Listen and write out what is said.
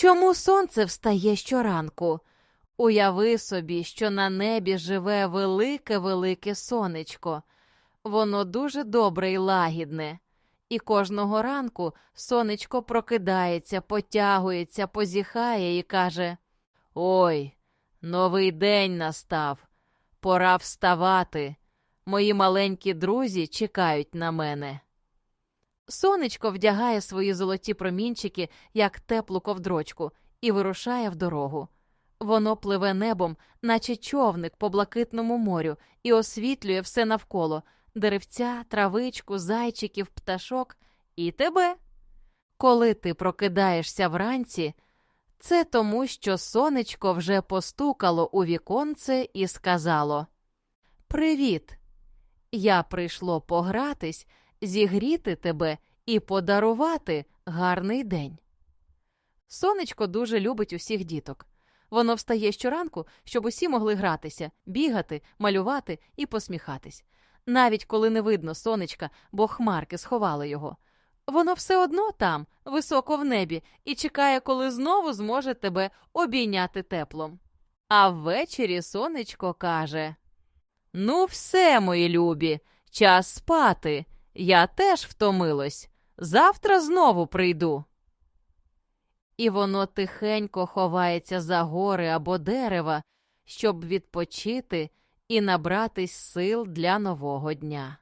Чому сонце встає щоранку? Уяви собі, що на небі живе велике велике сонечко. Воно дуже добре і лагідне. І кожного ранку сонечко прокидається, потягується, позіхає і каже: Ой, новий день настав. Пора вставати. Мої маленькі друзі чекають на мене. Сонечко вдягає свої золоті промінчики, як теплу ковдрочку, і вирушає в дорогу. Воно пливе небом, наче човник по блакитному морю, і освітлює все навколо деревця, травичку, зайчиків, пташок і тебе. Коли ти прокидаєшся вранці, це тому, що сонечко вже постукало у віконце і сказало: Привіт! Я прийшло погратись, зігріти тебе і подарувати гарний день. Сонечко дуже любить усіх діток. Воно встає щоранку, щоб усі могли гратися, бігати, малювати і посміхатись. Навіть коли не видно сонечка, бо хмарки сховали його. Воно все одно там, високо в небі, і чекає, коли знову зможе тебе обійняти теплом. А ввечері сонечко каже: Ну, все, мої любі, час спати. Я теж втомилось. Завтра знову прийду. І воно тихенько ховається за гори або дерева, щоб відпочити і набратись сил для нового дня.